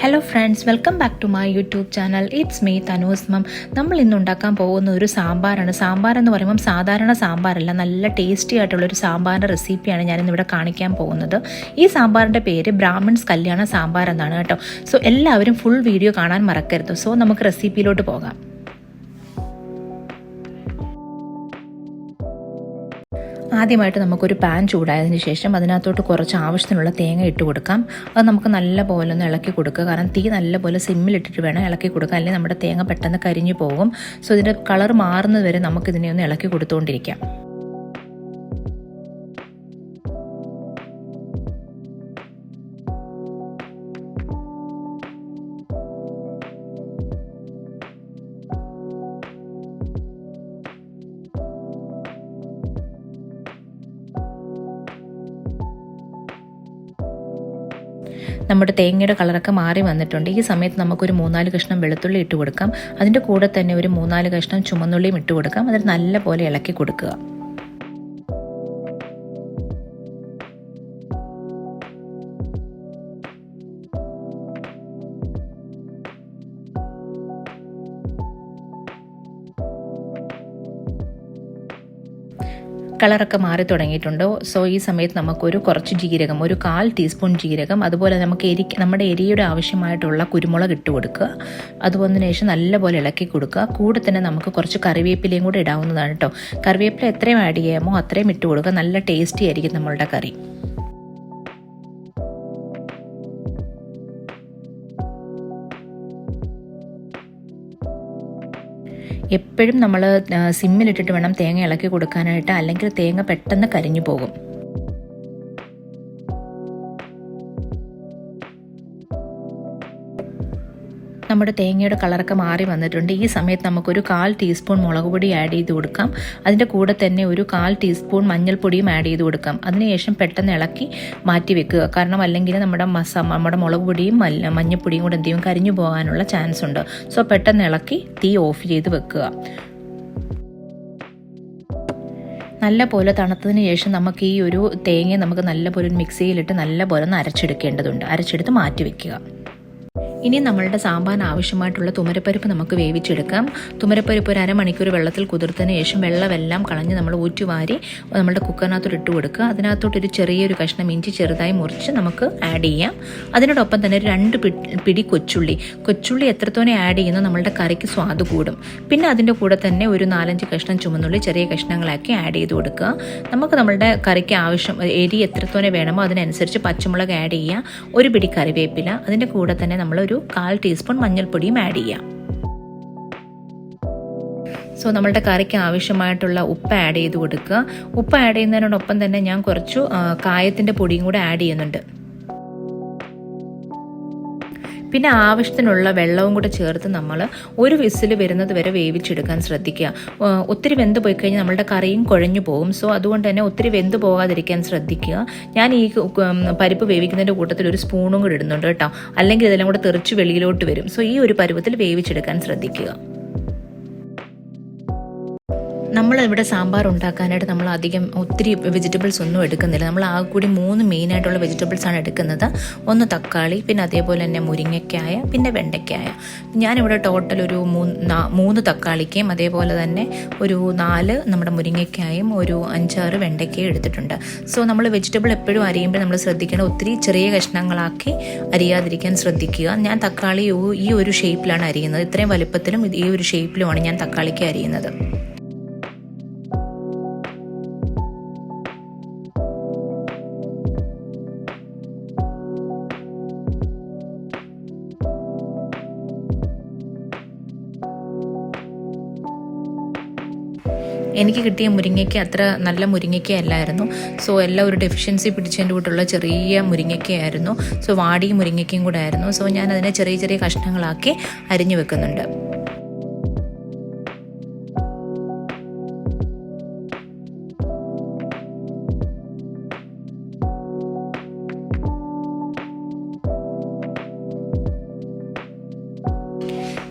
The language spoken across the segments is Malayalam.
Hello friends welcome back to my YouTube channel it's me തനൂസ്മം നമ്മൾ ഇന്ന് ഉണ്ടാക്കാൻ പോകുന്ന ഒരു സാമ്പാറാണ്. സാമ്പാർ എന്ന് പറയുമ്പം സാധാരണ സാമ്പാറല്ല. നല്ല ടേസ്റ്റി ആയിട്ടുള്ള ഒരു സാമ്പാറിന്റെ റെസിപ്പിയാണ് ഞാനിന്നിവിടെ കാണിക്കാൻ പോകുന്നത്. ഈ സാമ്പാറിന്റെ പേര് ബ്രാഹ്മിൺസ് കല്യാണ സാമ്പാർ എന്നാണ് കേട്ടോ. സോ എല്ലാവരും ഫുൾ വീഡിയോ കാണാൻ മറക്കരുത്. സോ നമുക്ക് റെസിപ്പിയിലോട്ട് പോകാം. ആദ്യമായിട്ട് നമുക്കൊരു പാൻ ചൂടായതിന് ശേഷം അതിനകത്തോട്ട് കുറച്ച് ആവശ്യത്തിനുള്ള തേങ്ങ ഇട്ട് കൊടുക്കാം. അത് നമുക്ക് നല്ല പോലെ ഒന്ന് ഇളക്കി കൊടുക്കുക. കാരണം തീ നല്ല പോലെ സിമ്മിലിട്ടിട്ട് വേണം ഇളക്കി കൊടുക്കുക അല്ലെങ്കിൽ നമ്മുടെ തേങ്ങ പെട്ടെന്ന് കരിഞ്ഞു പോകും. സോ ഇതിന്റെ കളർ മാറുന്നത് വരെ നമുക്കിതിനെ ഒന്ന് ഇളക്കി കൊടുത്തുകൊണ്ടിരിക്കാം നമ്മുടെ തേങ്ങയുടെ കളറൊക്കെ മാറി വന്നിട്ടുണ്ട്. ഈ സമയത്ത് നമുക്കൊരു മൂന്നാൽ കഷ്ണം വെളുത്തുള്ളി ഇട്ട് കൊടുക്കാം. അതിന്റെ കൂടെ തന്നെ ഒരു മൂന്നാൽ കഷ്ണം ചുമന്നുള്ളിയും ഇട്ട് കൊടുക്കാം. അതിൽ നല്ല പോലെ ഇളക്കി കൊടുക്കുക. കളറൊക്കെ മാറി തുടങ്ങിയിട്ടുണ്ട്. സോ ഈ സമയത്ത് നമുക്കൊരു കുറച്ച് ജീരകം ഒരു കാൽ ടീസ്പൂൺ ജീരകം അതുപോലെ നമുക്ക് എരി നമ്മുടെ എരിയുടെ ആവശ്യമായിട്ടുള്ള കുരുമുളക് ഇട്ട് കൊടുക്കുക. അതുപോലെ ശേഷം നല്ലപോലെ ഇളക്കി കൊടുക്കുക. കൂടെ തന്നെ നമുക്ക് കുറച്ച് കറിവേപ്പിലയും കൂടെ ഇടാവുന്നതാണ് കേട്ടോ കറിവേപ്പില എത്രയും ആഡ് ചെയ്യാമോ അത്രയും ഇട്ട് കൊടുക്കുക. നല്ല ടേസ്റ്റി ആയിരിക്കും നമ്മളുടെ കറി. എപ്പോഴും നമ്മൾ സിമ്മിലിട്ടിട്ട് വേണം തേങ്ങ ഇളക്കി കൊടുക്കാനായിട്ട് അല്ലെങ്കിൽ തേങ്ങ പെട്ടെന്ന് കരിഞ്ഞു പോകും. നമ്മുടെ തേങ്ങയുടെ കളറൊക്കെ മാറി വന്നിട്ടുണ്ട്. ഈ സമയത്ത് നമുക്കൊരു കാൽ ടീസ്പൂൺ മുളക് പൊടി ആഡ് ചെയ്ത് കൊടുക്കാം. അതിന്റെ കൂടെ തന്നെ ഒരു കാൽ ടീസ്പൂൺ മഞ്ഞൾപ്പൊടിയും ആഡ് ചെയ്ത് കൊടുക്കാം. അതിനുശേഷം പെട്ടെന്ന് ഇളക്കി മാറ്റി വെക്കുക. കാരണം അല്ലെങ്കിൽ നമ്മുടെ മസ നമ്മുടെ മുളക് പൊടിയും മഞ്ഞൾപ്പൊടിയും കൂടെ എന്തെങ്കിലും കരിഞ്ഞു പോകാനുള്ള ചാൻസ് ഉണ്ട്. സോ പെട്ടെന്ന് ഇളക്കി തീ ഓഫ് ചെയ്ത് വെക്കുക. നല്ല പോലെ തണുത്തതിന് ശേഷം നമുക്ക് ഈ ഒരു തേങ്ങ നമുക്ക് നല്ല പോലെ മിക്സിയിലിട്ട് നല്ല പോലെ ഒന്ന് അരച്ചെടുക്കേണ്ടതുണ്ട്. അരച്ചെടുത്ത് മാറ്റി വെക്കുക. ഇനി നമ്മളുടെ സാമ്പാൻ ആവശ്യമായിട്ടുള്ള തുമരപ്പരിപ്പ് നമുക്ക് വേവിച്ചെടുക്കാം. തുമരപ്പരിപ്പ് ഒരു അരമണിക്കൂർ വെള്ളത്തിൽ കുതിർത്തതിന് ശേഷം വെള്ളമെല്ലാം കളഞ്ഞ് നമ്മൾ ഊറ്റുവാരി നമ്മുടെ കുക്കറിനകത്തോട്ട് ഇട്ട് കൊടുക്കുക. അതിനകത്തോട്ട് ഒരു ചെറിയൊരു കഷ്ണം ഇഞ്ചി ചെറുതായി മുറിച്ച് നമുക്ക് ആഡ് ചെയ്യാം. അതിനോടൊപ്പം തന്നെ ഒരു രണ്ട് പിടി കൊച്ചുള്ളി. കൊച്ചുള്ളി എത്രത്തോനെ ആഡ് ചെയ്യുന്നു നമ്മളുടെ കറിക്ക് സ്വാദ് കൂടും. പിന്നെ അതിന്റെ കൂടെ തന്നെ ഒരു നാലഞ്ച് കഷ്ണം ചുമന്നുള്ളി ചെറിയ കഷ്ണങ്ങളാക്കി ആഡ് ചെയ്ത് കൊടുക്കുക. നമുക്ക് നമ്മളുടെ കറിക്ക് ആവശ്യം എരി എത്രത്തോനെ വേണമോ അതിനനുസരിച്ച് പച്ചമുളക് ആഡ് ചെയ്യുക. ഒരു പിടി കറിവേപ്പില. അതിന്റെ കൂടെ തന്നെ നമ്മൾ ഒരു കാൽ ടീസ്പൂൺ മഞ്ഞൾപ്പൊടിയും ആഡ് ചെയ്യാം. സോ നമ്മളുടെ കറിക്ക് ആവശ്യമായിട്ടുള്ള ഉപ്പ് ആഡ് ചെയ്ത് കൊടുക്കുക. ഉപ്പ് ആഡ് ചെയ്യുന്നതിനോടൊപ്പം തന്നെ ഞാൻ കുറച്ച് കായത്തിന്റെ പൊടിയും കൂടെ ആഡ് ചെയ്യുന്നുണ്ട്. പിന്നെ ആവശ്യത്തിനുള്ള വെള്ളവും കൂടെ ചേർത്ത് നമ്മൾ ഒരു വിസിൽ വരുന്നത് വരെ വേവിച്ചെടുക്കാൻ ശ്രദ്ധിക്കുക. ഒത്തിരി വെന്ത് പോയി കഴിഞ്ഞാൽ നമ്മളുടെ കറിയും കുഴഞ്ഞു പോകും. സോ അതുകൊണ്ട് തന്നെ ഒത്തിരി വെന്ത് പോകാതിരിക്കാൻ ശ്രദ്ധിക്കുക. ഞാൻ ഈ പരിപ്പ് വേവിക്കുന്നതിന്റെ കൂട്ടത്തിൽ ഒരു സ്പൂണും കൂടി ഇടുന്നുണ്ട് കേട്ടോ. അല്ലെങ്കിൽ ഇതെല്ലാം കൂടെ തെറിച്ച് വെളിയിലോട്ട് വരും. സോ ഈ ഒരു പരുവത്തിൽ വേവിച്ചെടുക്കാൻ ശ്രദ്ധിക്കുക. നമ്മൾ ഇവിടെ സാമ്പാർ ഉണ്ടാക്കാനായിട്ട് നമ്മൾ അധികം ഒത്തിരി വെജിറ്റബിൾസ് ഒന്നും എടുക്കുന്നില്ല. നമ്മൾ ആകെ കൂടി മൂന്ന് മെയിനായിട്ടുള്ള വെജിറ്റബിൾസ് ആണ് എടുക്കുന്നത്. ഒന്ന് തക്കാളി പിന്നെ അതേപോലെ തന്നെ മുരിങ്ങയ്ക്കായ പിന്നെ വെണ്ടയ്ക്കായ. ഞാനിവിടെ ടോട്ടൽ ഒരു മൂന്ന് മൂന്ന് തക്കാളിക്കയും അതേപോലെ തന്നെ ഒരു നാല് നമ്മുടെ മുരിങ്ങയ്ക്കായും ഒരു അഞ്ചാറ് വെണ്ടയ്ക്കയും എടുത്തിട്ടുണ്ട്. സോ നമ്മൾ വെജിറ്റബിൾ എപ്പോഴും അരിയുമ്പോൾ നമ്മൾ ശ്രദ്ധിക്കേണ്ട ഒത്തിരി ചെറിയ കഷ്ണങ്ങളാക്കി അരിയാതിരിക്കാൻ ശ്രദ്ധിക്കുക. ഞാൻ തക്കാളി ഈ ഒരു ഷേപ്പിലാണ് അരിയുന്നത്. ഇത്രയും വലുപ്പത്തിലും ഈ ഒരു ഷേപ്പിലുമാണ് ഞാൻ തക്കാളിക്ക് അരിയുന്നത്. എനിക്ക് കിട്ടിയ മുരിങ്ങയ്ക്ക് അത്ര നല്ല മുരിങ്ങയ്ക്ക അല്ലായിരുന്നു സോ എല്ലാം ഒരു ഡെഫിഷ്യൻസി പിടിച്ചതിന്റെ കൂട്ടുള്ള ചെറിയ മുരിങ്ങയ്ക്കയായിരുന്നു. സോ വാടിയും മുരിങ്ങയ്ക്കയും കൂടെ ആയിരുന്നു. സോ ഞാൻ അതിനെ ചെറിയ ചെറിയ കഷ്ണങ്ങളാക്കി അരിഞ്ഞു വെക്കുന്നുണ്ട്.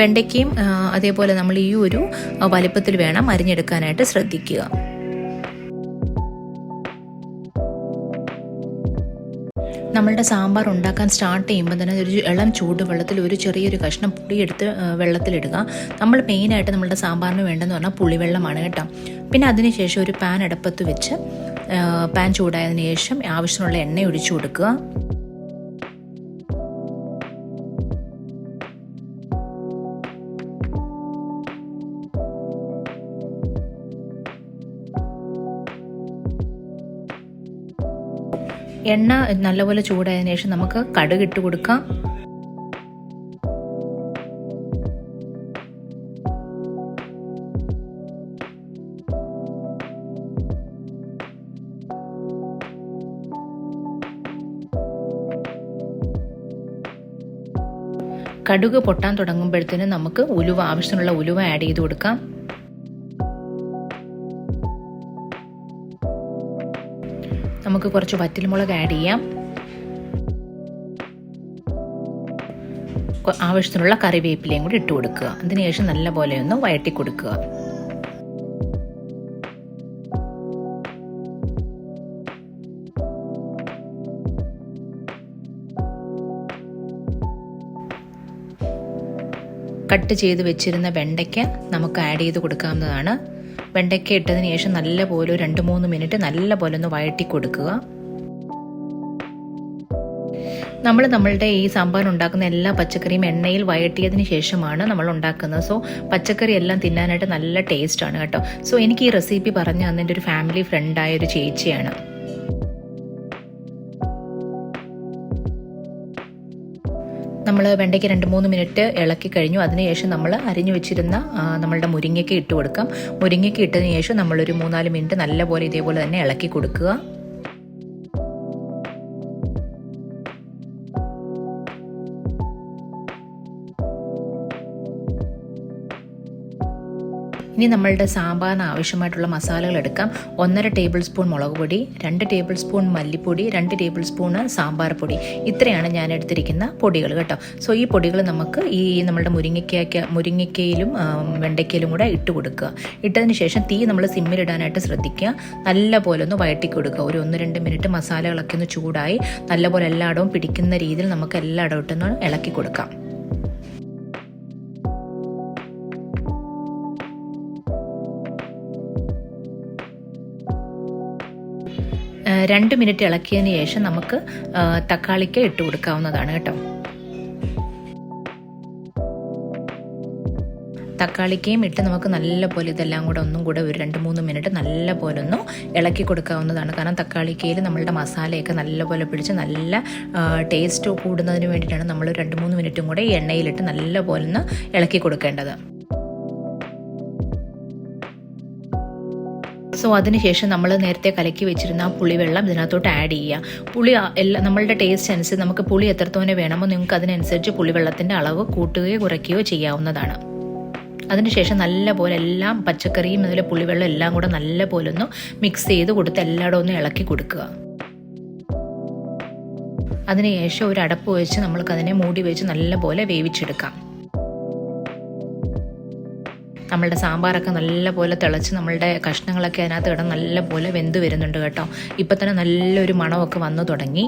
വെണ്ടയ്ക്കയും അതേപോലെ നമ്മൾ ഈ ഒരു വലിപ്പത്തിൽ വേണം അരിഞ്ഞെടുക്കാനായിട്ട് ശ്രദ്ധിക്കുക. നമ്മളുടെ സാമ്പാർ ഉണ്ടാക്കാൻ സ്റ്റാർട്ട് ചെയ്യുമ്പോൾ തന്നെ ഒരു ഇളം ചൂടുവെള്ളത്തിൽ ഒരു ചെറിയൊരു കഷ്ണം പുളിയെടുത്ത് വെള്ളത്തിലിടുക. നമ്മൾ മെയിനായിട്ട് നമ്മളുടെ സാമ്പാറിന് വേണ്ടതെന്ന് പറഞ്ഞാൽ പുളിവെള്ളമാണ് കേട്ടോ. പിന്നെ അതിനുശേഷം ഒരു പാൻ അടുപ്പത്ത് വെച്ച് പാൻ ചൂടായതിനു ശേഷം ആവശ്യമുള്ള എണ്ണ ഒഴിച്ചു കൊടുക്കുക. എണ്ണ നല്ലപോലെ ചൂടായതിനു ശേഷം നമുക്ക് കടുക് ഇട്ട് കൊടുക്കാം. കടുക് പൊട്ടാൻ തുടങ്ങുമ്പോഴത്തേനും നമുക്ക് ഉലുവ ആവശ്യത്തിനുള്ള ഉലുവ ആഡ് ചെയ്ത് കൊടുക്കാം. നമുക്ക് കുറച്ച് വറ്റൽമുളക് ആഡ് ചെയ്യാം. ആവശ്യത്തിനുള്ള കറിവേപ്പിലയും കൂടി ഇട്ട് കൊടുക്കുക. അതിനുശേഷം നല്ലപോലെ ഒന്ന് വയറ്റി കൊടുക്കുക. കട്ട് ചെയ്ത് വെച്ചിരുന്ന വെണ്ടയ്ക്ക നമുക്ക് ആഡ് ചെയ്ത് കൊടുക്കാവുന്നതാണ്. വെണ്ടയ്ക്ക ഇട്ടതിന് ശേഷം നല്ലപോലെ ഒരു രണ്ട് മൂന്ന് മിനിറ്റ് നല്ലപോലെ ഒന്ന് വഴറ്റി കൊടുക്കുക. നമ്മൾ നമ്മളുടെ ഈ സാമ്പാർ ഉണ്ടാക്കുന്ന എല്ലാ പച്ചക്കറിയും എണ്ണയിൽ വഴറ്റിയതിന് ശേഷമാണ് നമ്മൾ ഉണ്ടാക്കുന്നത്. സോ പച്ചക്കറി എല്ലാം തിന്നാനായിട്ട് നല്ല ടേസ്റ്റാണ് കേട്ടോ. സോ എനിക്ക് ഈ റെസിപ്പി പറഞ്ഞു തന്ന എന്റെ ഒരു ഫാമിലി ഫ്രണ്ടായ ഒരു ചേച്ചിയാണ്. നമ്മൾ വെണ്ടയ്ക്ക് രണ്ട് മൂന്ന് മിനിറ്റ് ഇളക്കി കഴിഞ്ഞു. അതിനുശേഷം നമ്മൾ അരിഞ്ഞു വെച്ചിരുന്ന നമ്മളുടെ മുരിങ്ങയ്ക്ക് ഇട്ട് കൊടുക്കാം. മുരിങ്ങയ്ക്ക് ഇട്ടതിന് ശേഷം നമ്മളൊരു മൂന്നാൽ മിനിറ്റ് നല്ലപോലെ ഇതേപോലെ തന്നെ ഇളക്കി കൊടുക്കുക. ഇനി നമ്മളുടെ സാമ്പാറിന് ആവശ്യമായിട്ടുള്ള മസാലകൾ എടുക്കാം. ഒന്നര ടേബിൾ സ്പൂൺ മുളക് പൊടി രണ്ട് ടേബിൾ സ്പൂൺ മല്ലിപ്പൊടി രണ്ട് ടേബിൾ സ്പൂൺ സാമ്പാർ പൊടി. ഇത്രയാണ് ഞാൻ എടുത്തിരിക്കുന്ന പൊടികൾ കേട്ടോ. സോ ഈ പൊടികൾ നമുക്ക് ഈ നമ്മളുടെ മുരിങ്ങയ്ക്ക മുരിങ്ങയ്ക്കയിലും വെണ്ടയ്ക്കയിലും കൂടെ ഇട്ട് കൊടുക്കുക. ഇട്ടതിന് ശേഷം തീ നമ്മൾ സിമ്മിലിടാനായിട്ട് ശ്രദ്ധിക്കുക. നല്ലപോലെ ഒന്ന് വഴറ്റി കൊടുക്കുക. ഒരു ഒന്ന് രണ്ട് മിനിറ്റ് മസാലകളൊക്കെ ഒന്ന് ചൂടായി നല്ലപോലെ എല്ലായിടവും പിടിക്കുന്ന രീതിയിൽ നമുക്ക് എല്ലായിടവും ഇട്ടൊന്ന് ഇളക്കി കൊടുക്കാം. രണ്ട് മിനിറ്റ് ഇളക്കിയതിന് ശേഷം നമുക്ക് തക്കാളിക്ക് ഇട്ട് കൊടുക്കാവുന്നതാണ് കേട്ടോ. തക്കാളിക്കയും ഇട്ട് നമുക്ക് നല്ലപോലെ ഇതെല്ലാം കൂടെ ഒന്നും കൂടെ ഒരു രണ്ട് മൂന്ന് മിനിറ്റ് നല്ലപോലെ ഒന്ന് ഇളക്കി കൊടുക്കാവുന്നതാണ്. കാരണം തക്കാളിക്കയിൽ നമ്മളുടെ മസാലയൊക്കെ നല്ലപോലെ പിടിച്ച് നല്ല ടേസ്റ്റ് കൂടുന്നതിന് വേണ്ടിയിട്ടാണ് നമ്മൾ രണ്ട് മൂന്ന് മിനിറ്റും കൂടെ എണ്ണയിലിട്ട് നല്ലപോലെ ഒന്ന് ഇളക്കി കൊടുക്കേണ്ടത്. സോ അതിനുശേഷം നമ്മൾ നേരത്തെ കലക്കി വെച്ചിരുന്ന ആ പുളിവെള്ളം ഇതിനകത്തോട്ട് ആഡ് ചെയ്യുക. പുളി എല്ലാം നമ്മളുടെ ടേസ്റ്റ് അനുസരിച്ച് നമുക്ക് പുളി എത്രത്തോനെ വേണമോ നിങ്ങൾക്ക് അതിനനുസരിച്ച് പുളിവെള്ളത്തിന്റെ അളവ് കൂട്ടുകയോ കുറയ്ക്കുകയോ ചെയ്യാവുന്നതാണ്. അതിനുശേഷം നല്ലപോലെ എല്ലാം പച്ചക്കറിയും അതിലെ പുളിവെള്ളം എല്ലാം കൂടെ നല്ലപോലെ ഒന്ന് മിക്സ് ചെയ്ത് കൊടുത്ത് എല്ലായിടവും ഒന്ന് ഇളക്കി കൊടുക്കുക. അതിനുശേഷം ഒരു അടപ്പ് വെച്ച് നമ്മൾക്കതിനെ മൂടി വെച്ച് നല്ലപോലെ വേവിച്ചെടുക്കാം. നമ്മളുടെ സാമ്പാറൊക്കെ നല്ലപോലെ തിളച്ച് നമ്മളുടെ കഷ്ണങ്ങളൊക്കെ അതിനകത്ത് കിടന്ന് നല്ലപോലെ വെന്ത് വരുന്നുണ്ട് കേട്ടോ. ഇപ്പം തന്നെ നല്ലൊരു മണമൊക്കെ വന്നു തുടങ്ങി.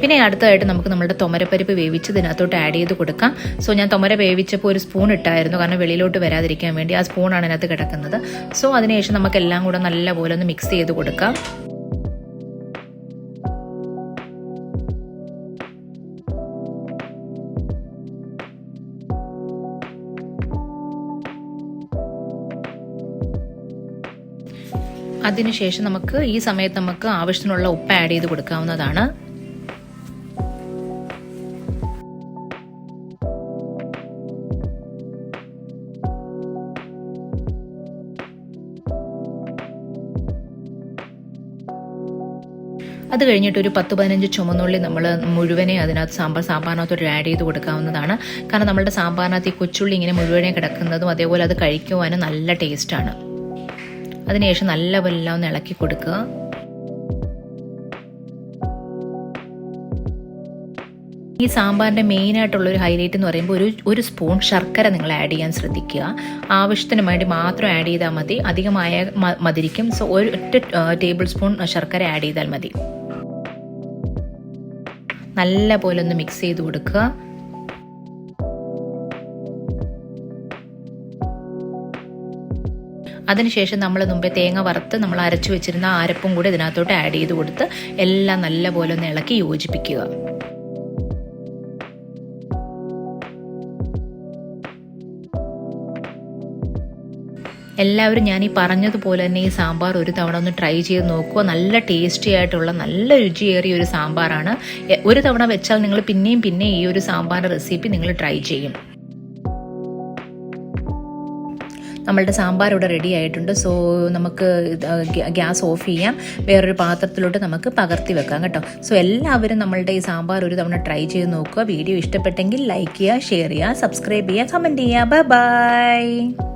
പിന്നെ അടുത്തതായിട്ട് നമുക്ക് നമ്മുടെ തൊമരപ്പരിപ്പ് വേവിച്ച് ഇതിനകത്തോട്ട് ആഡ് ചെയ്ത് കൊടുക്കാം. സോ ഞാൻ തൊമര വേവിച്ചപ്പോൾ ഒരു സ്പൂൺ ഇട്ടായിരുന്നു. കാരണം വെളിയിലോട്ട് വരാതിരിക്കാൻ വേണ്ടി ആ സ്പൂണാണ് അതിനകത്ത് കിടക്കുന്നത്. സോ അതിനുശേഷം നമുക്ക് എല്ലാം കൂടെ നല്ലപോലെ ഒന്ന് മിക്സ് ചെയ്ത് കൊടുക്കാം. അതിനുശേഷം നമുക്ക് ഈ സമയത്ത് നമുക്ക് ആവശ്യത്തിനുള്ള ഉപ്പ് ആഡ് ചെയ്ത് കൊടുക്കാവുന്നതാണ്. അത് കഴിഞ്ഞിട്ട് ഒരു പത്ത് പതിനഞ്ച് ചുമന്നുള്ളി നമ്മൾ മുഴുവനെ അതിനകത്ത് സാമ്പാർ സാമ്പാറിനകത്തോട്ട് ആഡ് ചെയ്ത് കൊടുക്കാവുന്നതാണ്. കാരണം നമ്മുടെ സാമ്പാറിനകത്ത് ഈ കൊച്ചുള്ളി ഇങ്ങനെ മുഴുവനെ കിടക്കുന്നതും അതേപോലെ അത് കഴിക്കുവാനും നല്ല ടേസ്റ്റാണ് അതിനുശേഷം നല്ല എല്ലാം ഒന്ന് ഇളക്കി കൊടുക്കുക. ഈ സാമ്പാറിന്റെ മെയിനായിട്ടുള്ളൊരു ഹൈലൈറ്റ് എന്ന് പറയുമ്പോൾ ഒരു ഒരു സ്പൂൺ ശർക്കര നിങ്ങൾ ആഡ് ചെയ്യാൻ ശ്രദ്ധിക്കുക. ആവശ്യത്തിന് വേണ്ടി മാത്രം ആഡ് ചെയ്താൽ മതി. അധികമായ മതിരിക്കും സോ ഒരു ഒറ്റ ടേബിൾ സ്പൂൺ ശർക്കര ആഡ് ചെയ്താൽ മതി. നല്ല പോലെ ഒന്ന് മിക്സ് ചെയ്ത് കൊടുക്കുക. അതിനുശേഷം നമ്മൾ മുമ്പേ തേങ്ങ വറുത്ത് നമ്മൾ അരച്ചു വെച്ചിരുന്ന അരപ്പും കൂടി ഇതിനകത്തോട്ട് ആഡ് ചെയ്ത് കൊടുത്ത് എല്ലാം നല്ല പോലെ ഒന്ന് ഇളക്കി യോജിപ്പിക്കുക. എല്ലാവരും ഞാൻ ഈ പറഞ്ഞതുപോലെ തന്നെ ഈ സാമ്പാർ ഒരു തവണ ഒന്ന് ട്രൈ ചെയ്ത് നോക്കുക. നല്ല ടേസ്റ്റി ആയിട്ടുള്ള നല്ല രുചിയേറിയ ഒരു സാമ്പാറാണ്. ഒരു തവണ വെച്ചാൽ നിങ്ങൾ പിന്നെയും പിന്നെ ഈ ഒരു സാമ്പാറിന്റെ റെസിപ്പി നിങ്ങൾ ട്രൈ ചെയ്യും. നമ്മളുടെ സാമ്പാർ ഇവിടെ റെഡി ആയിട്ടുണ്ട്. സോ നമുക്ക് ഗ്യാസ് ഓഫ് ചെയ്യാം. വേറൊരു പാത്രത്തിലോട്ട് നമുക്ക് പകർത്തി വെക്കാം കേട്ടോ. സോ എല്ലാവരും നമ്മളുടെ ഈ സാമ്പാർ ഒരു തവണ ട്രൈ ചെയ്ത് നോക്കുക. വീഡിയോ ഇഷ്ടപ്പെട്ടെങ്കിൽ ലൈക്ക് ചെയ്യുക ഷെയർ ചെയ്യുക സബ്സ്ക്രൈബ് ചെയ്യുക കമന്റ് ചെയ്യുക. Bye bye